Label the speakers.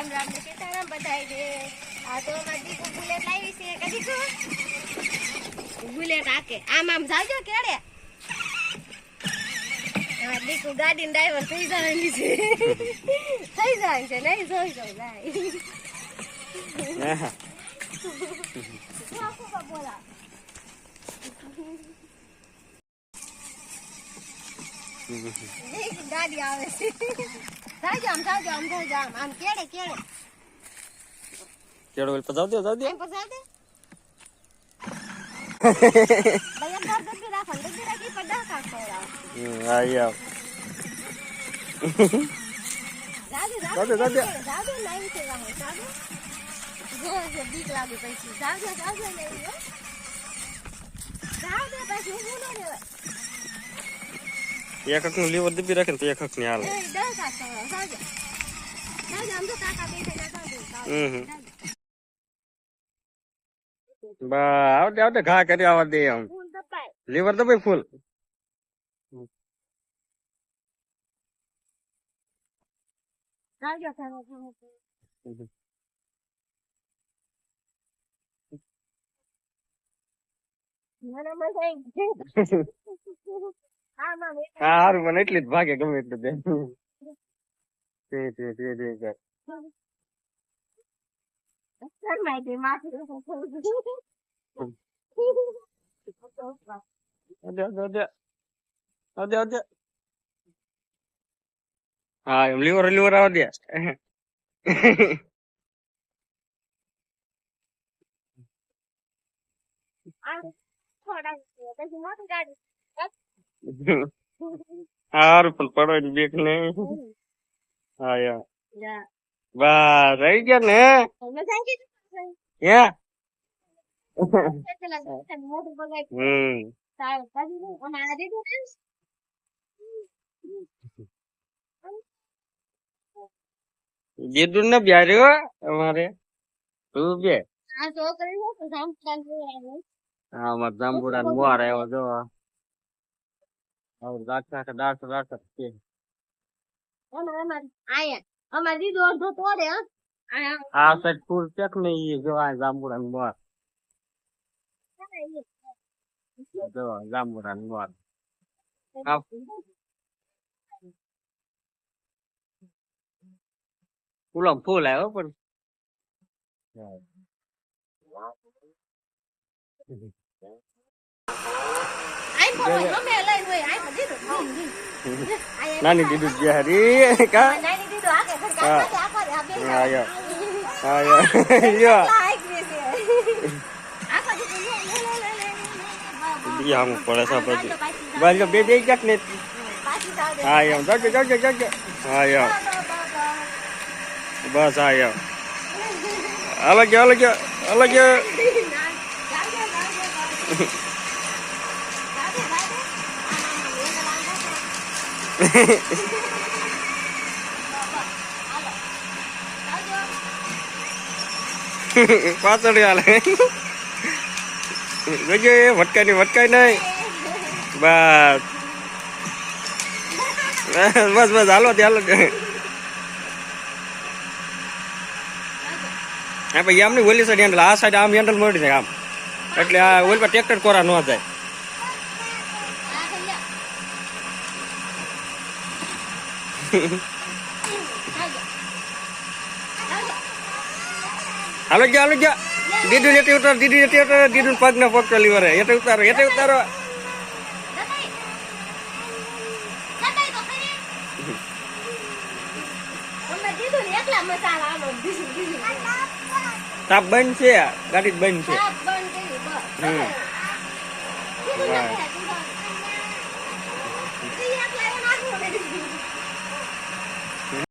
Speaker 1: રામ રામ ને બધાય દે આ તો અમારી દીકુ બુલેટ લાવી છે. કે દીકુ બુલેટ આકે. આમ આમ જાજો કેડે. દીકુ ગાડીનો ડ્રાઈવર થઈ જવાની છે. થઈ જાય છે. નહીં જોઈ જોઈ જાય. બોલા દીકુ ગાડી આવે છે જાજો આમ જાજો આમ જાજો જામ આમ કેડે કેડે
Speaker 2: કેળો વેલ પજાવ દે જાવ દે
Speaker 1: પસાર દે રાખો રાખી
Speaker 2: હમ,
Speaker 1: છે. વાહે જાદુ જો છે બીક લાગે પછી હું ન
Speaker 2: એક હકનું લીવર દબી રાખે ને તો એક હકની હાલે આવતે આવતે ઘા કરી આવવા દે આમ. લીવર દબાઈ ફૂલ.
Speaker 1: મજા આવી ગઈ હા
Speaker 2: હારું મને એટલી જ ભાગે ગમે એટલું દે તે તે તે. હા એમ લીવર લીવર આવવા દે.
Speaker 1: થોડા પછી મોટું ગાડી.
Speaker 2: હારું પણ પડવાની બીક નહીં હા
Speaker 1: યા.
Speaker 2: વાહ રહી ગયા ને? જીદુ ને બ્યાર્યો અમારે. તું બે
Speaker 1: હા તો કરી
Speaker 2: હા મરદામપુરા નો આવ્યો જો હવે દાખલા કે દાખલા દાખલા કે
Speaker 1: અમે અમાર આયા અમાર દીધું અડધો તોડે હા આયા
Speaker 2: આ સાઈડ ફૂલ ચેક ને ઈ જો આ જાંબુડા ને મોર જો જાંબુડા ને મોર આ ફૂલો ફૂલ આવ્યો પણ
Speaker 1: આઈ પર દીધું આયા
Speaker 2: નાની કા
Speaker 1: દીધું આગે ઘર
Speaker 2: હા.
Speaker 1: કાકા આખો આ બે
Speaker 2: હા યો આમ પડે છે પછી બાજો બે બે ક્યાંક ને હા યો જાજો જાજો જાજો હા યો બસ હા યો હાલો ગયો હાલો ગયો હાલો ગયો પાછળ હાલે. જોજો એ ભટકાય નહીં ભટકાય નહીં. બસ. બસ બસ હાલો હાલો. હા, ભાઈ, આમની ઓલી સાઈડ હેન્ડલ આ સાઈડ આમ હેન્ડલ મળી જાય આમ. એટલે આ ઓલી પર ટ્રેક્ટર કોરા ન જાય. હાલો ગયા હાલો ગયા દીદું એટી ઉતાર દીદી એટી ઉતાર દીદું પગ ને પગ પેલી વરે એટી ઉતારો એટી ઉતારો
Speaker 1: એકલા મસાલા આલો બીજું બીજું
Speaker 2: તાપ બંધ છે ગાડી જ બંધ છે
Speaker 1: સાપ બંધ કર્યું બસ
Speaker 2: હમ.
Speaker 1: કીધું ને
Speaker 2: વાહ.
Speaker 1: મેં,